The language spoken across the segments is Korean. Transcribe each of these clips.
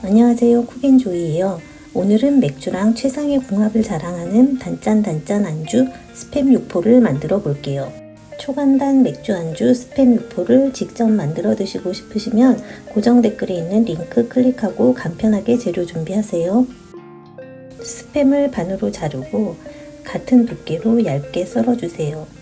안녕하세요 쿠겐조이예요. 오늘은 맥주랑 최상의 궁합을 자랑하는 단짠단짠 안주 스팸 육포를 만들어 볼게요. 초간단 맥주 안주 스팸 육포를 직접 만들어 드시고 싶으시면 고정 댓글에 있는 링크 클릭하고 간편하게 재료 준비하세요. 스팸을 반으로 자르고 같은 두께로 얇게 썰어주세요.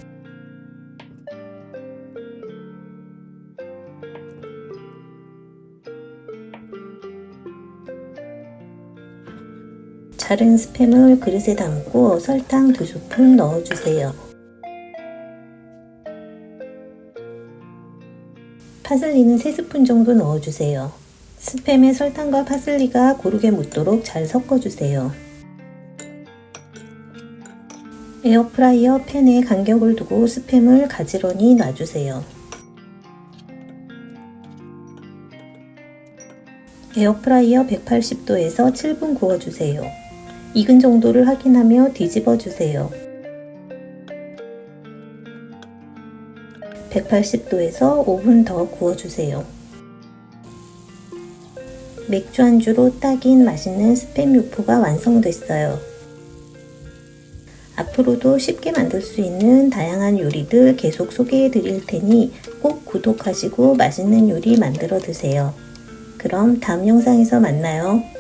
자른 스팸을 그릇에 담고 설탕 2스푼 넣어주세요. 파슬리는 3스푼 정도 넣어주세요. 스팸에 설탕과 파슬리가 고르게 묻도록 잘 섞어주세요. 에어프라이어 팬에 간격을 두고 스팸을 가지런히 놔주세요. 에어프라이어 180도에서 7분 구워주세요. 익은 정도를 확인하며 뒤집어 주세요. 180도에서 5분 더 구워주세요. 맥주 안주로 딱인 맛있는 스팸 육포가 완성됐어요. 앞으로도 쉽게 만들 수 있는 다양한 요리들 계속 소개해 드릴 테니 꼭 구독하시고 맛있는 요리 만들어 드세요. 그럼 다음 영상에서 만나요.